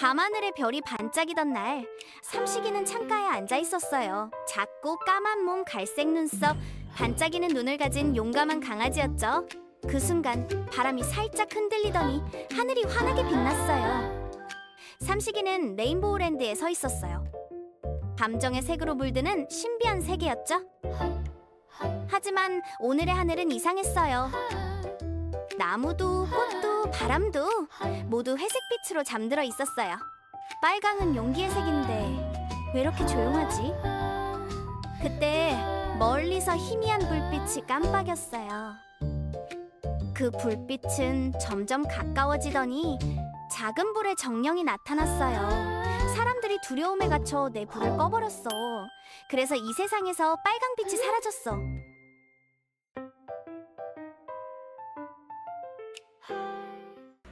밤하늘에 별이 반짝이던 날 삼식이는 창가에 앉아 있었어요. 작고 까만 몸, 갈색 눈썹, 반짝이는 눈을 가진 용감한 강아지였죠. 그 순간 바람이 살짝 흔들리더니 하늘이 환하게 빛났어요. 삼식이는 레인보우랜드에 서 있었어요. 감정의 색으로 물드는 신비한 세계였죠. 하지만 오늘의 하늘은 이상했어요. 나무도 꽃도 바람도 모두 회색빛으로 잠들어 있었어요. 빨강은 용기의 색인데 왜 이렇게 조용하지? 그때 멀리서 희미한 불빛이 깜빡였어요. 그 불빛은 점점 가까워지더니 작은 불의 정령이 나타났어요. 사람들이 두려움에 갇혀 내 불을 꺼버렸어. 그래서 이 세상에서 빨강빛이 사라졌어.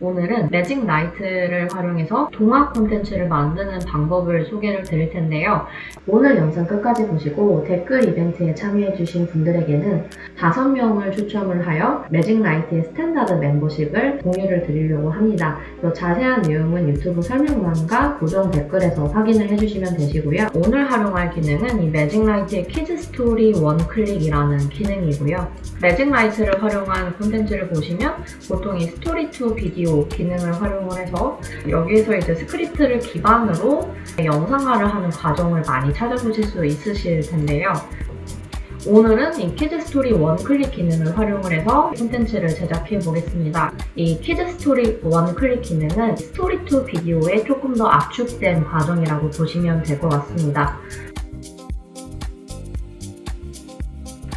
오늘은 매직 라이트를 활용해서 동화 콘텐츠를 만드는 방법을 소개를 드릴 텐데요. 오늘 영상 끝까지 보시고 댓글 이벤트에 참여해주신 분들에게는 5명을 추첨을 하여 매직 라이트의 스탠다드 멤버십을 공유를 드리려고 합니다. 또 자세한 내용은 유튜브 설명란과 고정 댓글에서 확인을 해주시면 되시고요. 오늘 활용할 기능은 이 매직 라이트의 키즈 스토리 원 클릭이라는 기능이고요. 매직 라이트를 활용한 콘텐츠를 보시면 보통 이 스토리 투 비디오 기능을 활용을 해서 여기에서 이제 스크립트를 기반으로 영상화를 하는 과정을 많이 찾아보실 수 있으실 텐데요. 오늘은 이 키즈 스토리 원 클릭 기능을 활용을 해서 콘텐츠를 제작해 보겠습니다. 이 키즈 스토리 원 클릭 기능은 스토리 투 비디오에 조금 더 압축된 과정이라고 보시면 될 것 같습니다.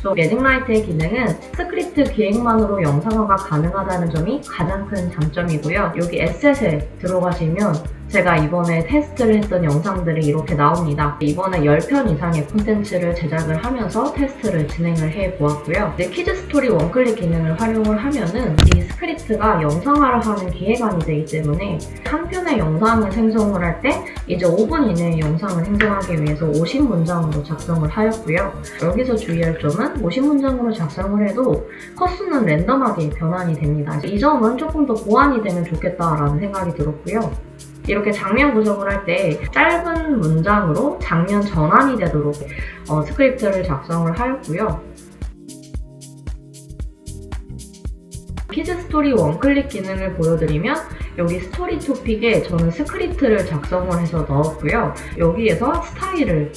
또 매직라이트의 기능은 스크립트 기획만으로 영상화가 가능하다는 점이 가장 큰 장점이고요. 여기 에셋에 들어가시면 제가 이번에 테스트를 했던 영상들이 이렇게 나옵니다. 이번에 10편 이상의 콘텐츠를 제작을 하면서 테스트를 진행을 해 보았고요. 이제 키즈 스토리 원클릭 기능을 활용을 하면은 이 스크립트가 영상화를 하는 기획안이 되기 때문에 한 편의 영상을 생성을 할 때 이제 5분 이내의 영상을 생성하기 위해서 50문장으로 작성을 하였고요. 여기서 주의할 점은 50문장으로 작성을 해도 컷수는 랜덤하게 변환이 됩니다. 이 점은 조금 더 보완이 되면 좋겠다라는 생각이 들었고요. 이렇게 장면 구성을 할 때 짧은 문장으로 장면 전환이 되도록 어, 스크립트를 작성을 하였고요. 키즈 스토리 원클릭 기능을 보여드리면 여기 스토리 토픽에 저는 스크립트를 작성을 해서 넣었고요. 여기에서 스타일을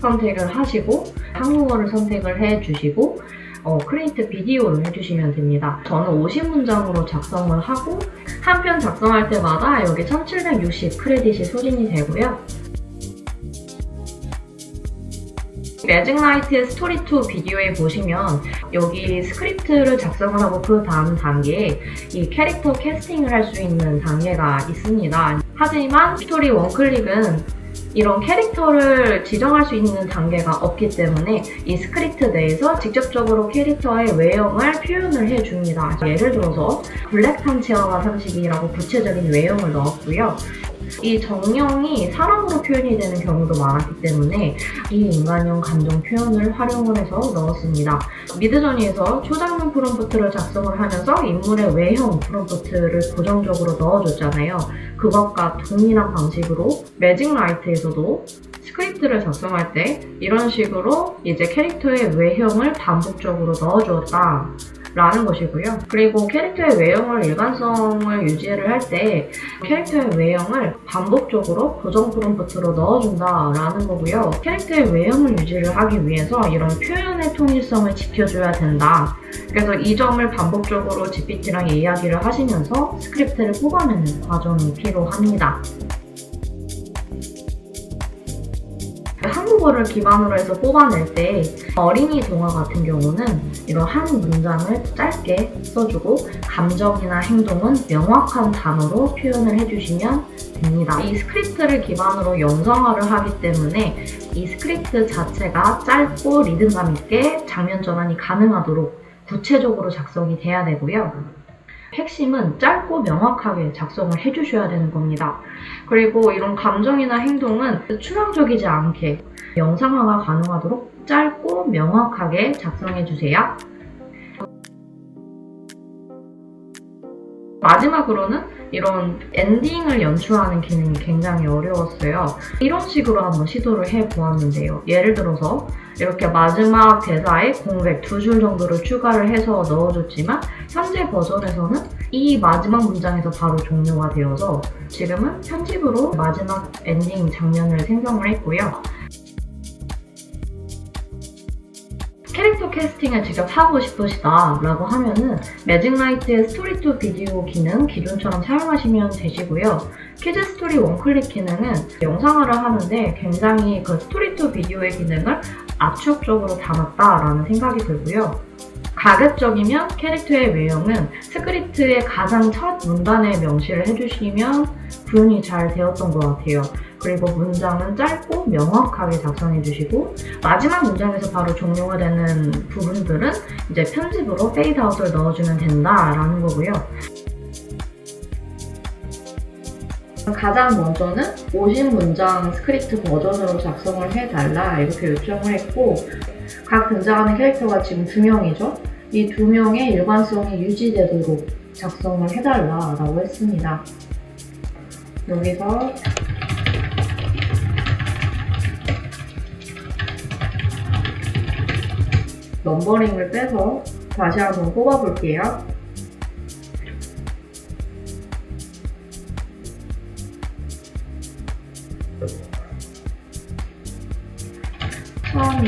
선택을 하시고 한국어를 선택을 해 주시고 어, 크리에이트 비디오를 해주시면 됩니다. 저는 50문장으로 작성을 하고 한 편 작성할 때마다 여기 1760 크레딧이 소진이 되고요. 매직라이트의 스토리 2 비디오에 보시면 여기 스크립트를 작성을 하고 그 다음 단계에 이 캐릭터 캐스팅을 할 수 있는 단계가 있습니다. 하지만 스토리 원클릭은 이런 캐릭터를 지정할 수 있는 단계가 없기 때문에 이 스크립트 내에서 직접적으로 캐릭터의 외형을 표현을 해줍니다. 예를 들어서 블랙 탄 치아와 상식이라고 구체적인 외형을 넣었고요. 이 정령이 사람으로 표현이 되는 경우도 많았기 때문에 이 인간형 감정 표현을 활용을 해서 넣었습니다. 미드저니에서 초장면 프롬프트를 작성을 하면서 인물의 외형 프롬프트를 고정적으로 넣어줬잖아요. 그것과 동일한 방식으로 매직 라이트에서도 스크립트를 작성할 때 이런 식으로 이제 캐릭터의 외형을 반복적으로 넣어주었다. 라는 것이고요. 그리고 캐릭터의 외형을 일관성을 유지를 할 때 캐릭터의 외형을 반복적으로 고정 프롬프트로 넣어준다라는 거고요. 캐릭터의 외형을 유지를 하기 위해서 이런 표현의 통일성을 지켜줘야 된다. 그래서 이 점을 반복적으로 GPT랑 이야기를 하시면서 스크립트를 뽑아내는 과정이 필요합니다. 한국어를 기반으로 해서 뽑아낼 때 어린이 동화 같은 경우는 이런 한 문장을 짧게 써주고 감정이나 행동은 명확한 단어로 표현을 해주시면 됩니다. 이 스크립트를 기반으로 영상화를 하기 때문에 이 스크립트 자체가 짧고 리듬감 있게 장면 전환이 가능하도록 구체적으로 작성이 돼야 되고요. 핵심은 짧고 명확하게 작성을 해주셔야 되는 겁니다. 그리고 이런 감정이나 행동은 추상적이지 않게 영상화가 가능하도록 짧고 명확하게 작성해주세요. 마지막으로는 이런 엔딩을 연출하는 기능이 굉장히 어려웠어요. 이런 식으로 한번 시도를 해보았는데요. 예를 들어서 이렇게 마지막 대사에 공백 두 줄 정도를 추가를 해서 넣어줬지만 현재 버전에서는 이 마지막 문장에서 바로 종료가 되어서 지금은 편집으로 마지막 엔딩 장면을 생성을 했고요. 캐릭터 캐스팅을 직접 하고 싶으시다 라고 하면은 매직라이트의 스토리 투 비디오 기능 기존처럼 사용하시면 되시고요. 키즈 스토리 원클릭 기능은 영상화를 하는데 굉장히 그 스토리 투 비디오의 기능을 압축적으로 담았다라는 생각이 들고요. 가급적이면 캐릭터의 외형은 스크립트의 가장 첫 문단에 명시를 해주시면 구현이 잘 되었던 것 같아요. 그리고 문장은 짧고 명확하게 작성해 주시고 마지막 문장에서 바로 종료가 되는 부분들은 이제 편집으로 페이드아웃을 넣어주면 된다라는 거고요. 가장 먼저는 50문장 스크립트 버전으로 작성을 해달라 이렇게 요청을 했고 각 등장하는 캐릭터가 지금 두 명이죠. 이 두 명의 일관성이 유지되도록 작성을 해달라라고 했습니다. 여기서 넘버링을 빼서 다시 한번 뽑아볼게요.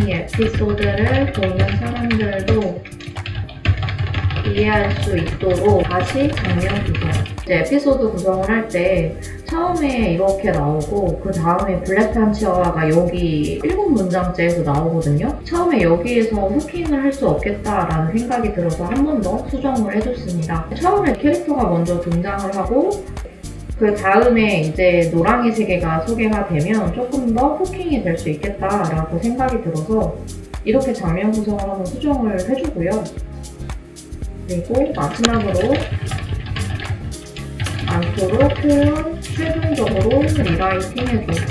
이 에피소드를 보는 사람들도 이해할 수 있도록 다시 장면 구성. 이제 에피소드 구성을 할 때 처음에 이렇게 나오고 그 다음에 블랙 판치어가 여기 일곱 문장째에서 나오거든요. 처음에 여기에서 후킹을 할 수 없겠다라는 생각이 들어서 한 번 더 수정을 해줬습니다. 처음에 캐릭터가 먼저 등장을 하고 그 다음에 이제 노랑이 세계가 소개가 되면 조금 더 후킹이 될 수 있겠다라고 생각이 들어서 이렇게 장면 구성을 한번 수정을 해주고요. 그리고 마지막으로 않도록 표현 최종적으로 리라이팅 해줘.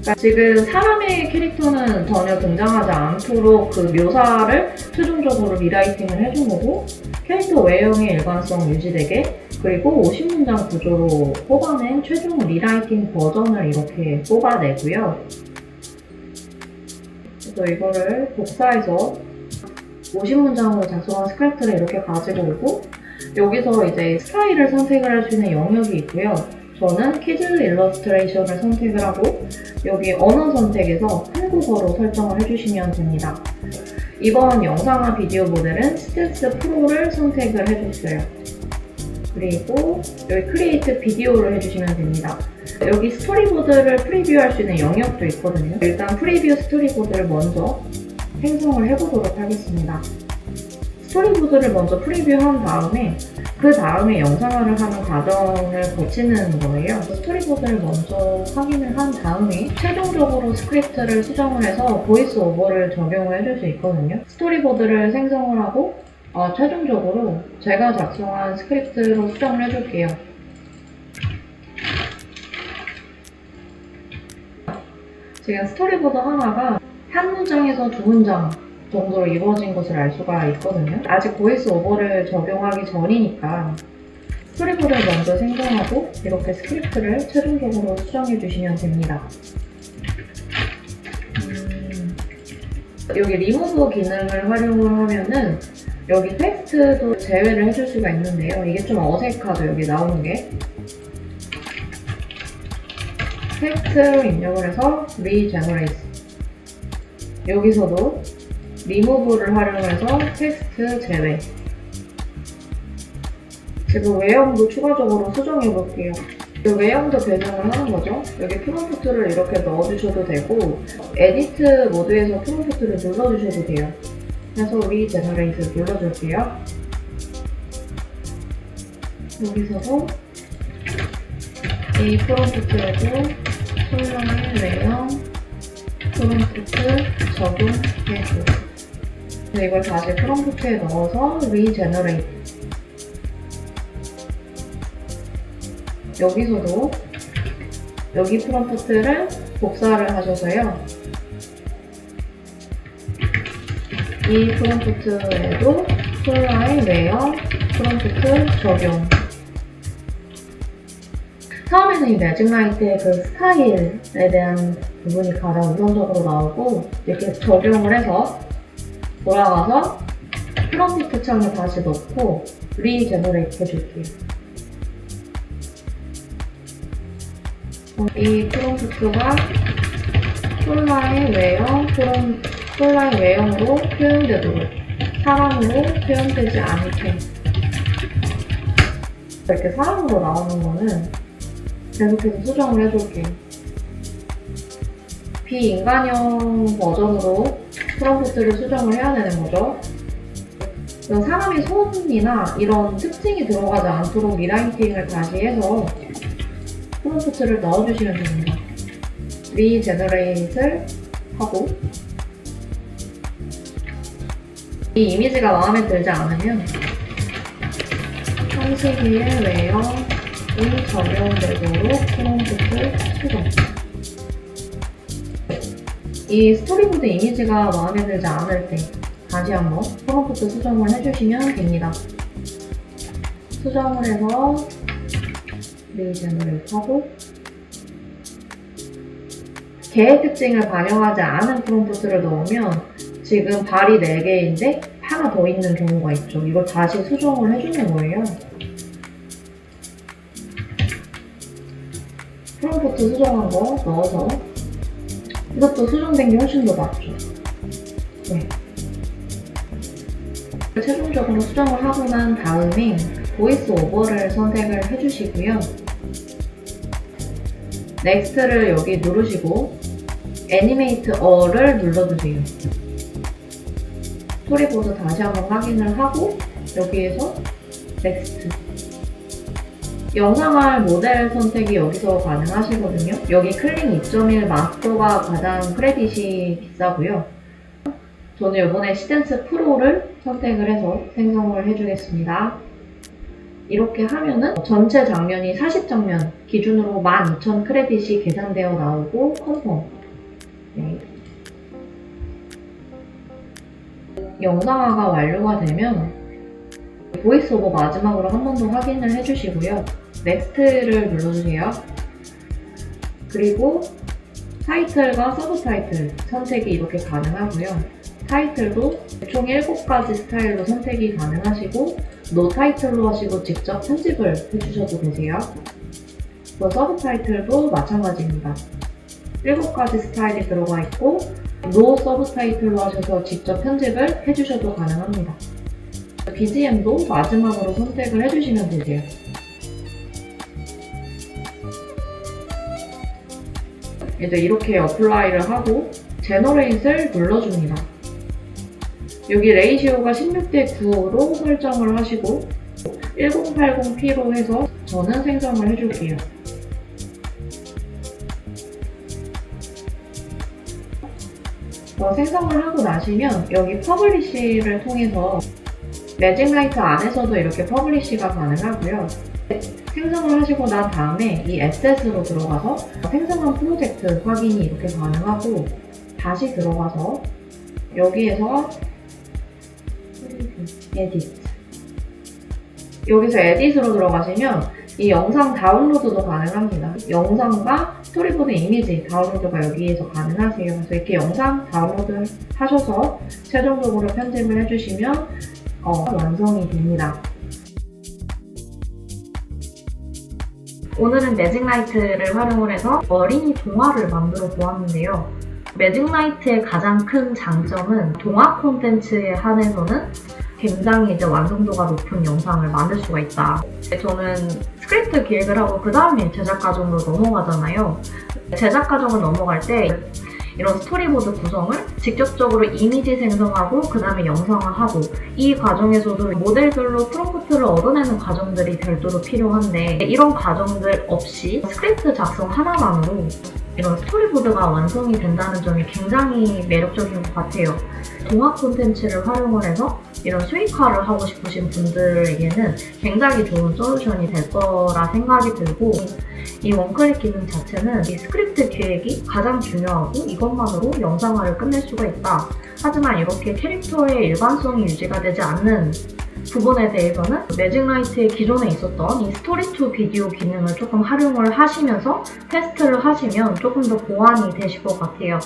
그러니까 지금 사람의 캐릭터는 전혀 등장하지 않도록 그 묘사를 최종적으로 리라이팅을 해준 거고 캐릭터 외형의 일관성 유지되게 그리고 50문장 구조로 뽑아낸 최종 리라이팅 버전을 이렇게 뽑아내고요. 그래서 이거를 복사해서 50문장으로 작성한 스크립트를 이렇게 가지고 오고 여기서 이제 스타일을 선택을 할 수 있는 영역이 있고요. 저는 키즈 일러스트레이션을 선택을 하고 여기 언어 선택에서 한국어로 설정을 해주시면 됩니다. 이번 영상화 비디오 모델은 스텔스 프로를 선택을 해줬어요. 그리고 여기 크리에이트 비디오를 해주시면 됩니다. 여기 스토리보드를 프리뷰할 수 있는 영역도 있거든요. 일단 프리뷰 스토리보드를 먼저 생성을 해보도록 하겠습니다. 스토리보드를 먼저 프리뷰한 다음에 그 다음에 영상화를 하는 과정을 거치는 거예요. 스토리보드를 먼저 확인을 한 다음에 최종적으로 스크립트를 수정을 해서 보이스 오버를 적용을 해줄 수 있거든요. 스토리보드를 생성을 하고 어, 최종적으로 제가 작성한 스크립트로 수정을 해줄게요. 지금 스토리보드 하나가 한 문장에서 두 문장 정도로 이루어진 것을 알 수가 있거든요. 아직 보이스 오버를 적용하기 전이니까 스토리보드를 먼저 생성하고 이렇게 스크립트를 최종적으로 수정해 주시면 됩니다. 음, 여기 리무브 기능을 활용을 하면은 여기 텍스트도 제외를 해줄 수가 있는데요. 이게 좀 어색하죠, 여기 나오는 게. 텍스트로 입력을 해서 regenerate. 여기서도 리무브를 활용해서 텍스트 제외. 지금 외형도 추가적으로 수정해 볼게요. 이 외형도 변형을 하는 거죠. 여기 프롬프트를 이렇게 넣어주셔도 되고, 에디트 모드에서 프롬프트를 눌러주셔도 돼요. 그래서 리제너레이트 눌러줄게요. 여기서도 이 프롬프트에도 설명의 외형, 프롬프트 적용해줘. 그 래서 이걸 다시 프롬프트에 넣어서 리제너레이트. 여기서도 여기 프롬프트를 복사를 하셔서요. 이 프롬프트에도 콜라의 외형 프롬프트 적용 처음에는 이 매직라이트의 그 스타일에 대한 부분이 가장 우선적으로 나오고 이렇게 적용을 해서 돌아가서 프롬프트 창에 다시 넣고 리제너레이트 해줄게요. 어, 이 프롬프트가 폴라의 외형, 프롬, 폴라의 외형으로 표현되도록 사람으로 표현되지 않게 이렇게 사람으로 나오는 거는 계속해서 수정을 해줄게요. 비인간형 버전으로 프롬프트를 수정을 해야 되는 거죠. 사람의 손이나 이런 특징이 들어가지 않도록 리라이팅을 다시 해서 프롬프트를 넣어주시면 됩니다. 리제너레이트를 하고 이 이미지가 마음에 들지 않으면 형식의 외형이 적용되도록 프롬프트 수정 이 스토리보드 이미지가 마음에 들지 않을 때 다시 한번 프롬프트 수정을 해주시면 됩니다. 수정을 해서 리제너레이트 하고 개의 특징을 반영하지 않은 프롬프트를 넣으면 지금 발이 4개인데 하나 더 있는 경우가 있죠. 이걸 다시 수정을 해주는 거예요. 프롬프트 수정한 거 넣어서 이것도 수정된 게 훨씬 더 낫죠. 네. 최종적으로 수정을 하고 난 다음에 보이스 오버를 선택을 해주시고요. 넥스트를 여기 누르시고 애니메이트 어를 눌러주세요. 스토리보드 다시 한번 확인을 하고 여기에서 넥스트 영상할 모델 선택이 여기서 가능하시거든요. 여기 클릭 2.1 마스터가 가장 크레딧이 비싸고요. 저는 이번에 시댄스 프로를 선택을 해서 생성을 해주겠습니다. 이렇게 하면은 전체 장면이 40장면 기준으로 12,000 크레딧이 계산되어 나오고 컨펌 네. 영상화가 완료가 되면 보이스 오버 마지막으로 한 번 더 확인을 해주시고요. 넥스트를 눌러주세요. 그리고 타이틀과 서브 타이틀 선택이 이렇게 가능하고요. 타이틀도 총 7가지 스타일로 선택이 가능하시고 노 타이틀로 하시고 직접 편집을 해주셔도 되세요. 그 서브 타이틀도 마찬가지입니다. 7가지 스타일이 들어가 있고 노 서브 타이틀로 하셔서 직접 편집을 해주셔도 가능합니다. BGM도 마지막으로 선택을 해주시면 되세요. 이제 이렇게 어플라이를 하고 제너레이트를 눌러줍니다. 여기 레이시오가 16대 9로 설정을 하시고 1080p로 해서 저는 생성을 해줄게요. 어, 생성을 하고 나시면 여기 퍼블리시를 통해서 매직라이트 안에서도 이렇게 퍼블리시가 가능하고요. 생성을 하시고 난 다음에 이 에셋으로 들어가서 생성한 프로젝트 확인이 이렇게 가능하고 다시 들어가서 여기에서 에딧 여기서 에딧으로 들어가시면 이 영상 다운로드도 가능합니다. 영상과 스토리보드 이미지 다운로드가 여기에서 가능하세요. 그래서 이렇게 영상 다운로드 하셔서 최종적으로 편집을 해주시면 어, 완성이 됩니다. 오늘은 매직라이트를 활용을 해서 어린이 동화를 만들어 보았는데요. 매직라이트의 가장 큰 장점은 동화 콘텐츠에 한해서는 굉장히 이제 완성도가 높은 영상을 만들 수가 있다. 저는 스크립트 기획을 하고 그 다음에 제작 과정으로 넘어가잖아요. 제작 과정을 넘어갈 때 이런 스토리보드 구성을 직접적으로 이미지 생성하고 그 다음에 영상화하고 이 과정에서도 모델별로 프롬프트를 얻어내는 과정들이 별도로 필요한데 이런 과정들 없이 스크립트 작성 하나만으로 이런 스토리보드가 완성이 된다는 점이 굉장히 매력적인 것 같아요. 동화 콘텐츠를 활용을 해서 이런 수익화를 하고 싶으신 분들에게는 굉장히 좋은 솔루션이 될 거라 생각이 들고 이 원클릭 기능 자체는 이 스크립트 기획이 가장 중요하고 이것만으로 영상화를 끝낼 수가 있다. 하지만 이렇게 캐릭터의 일관성이 유지가 되지 않는 부분에 대해서는 매직라이트의 기존에 있었던 이 스토리 투 비디오 기능을 조금 활용을 하시면서 테스트를 하시면 조금 더 보완이 되실 것 같아요.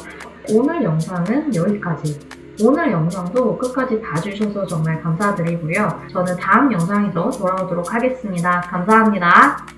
오늘 영상은 여기까지. 오늘 영상도 끝까지 봐주셔서 정말 감사드리고요. 저는 다음 영상에서 돌아오도록 하겠습니다. 감사합니다.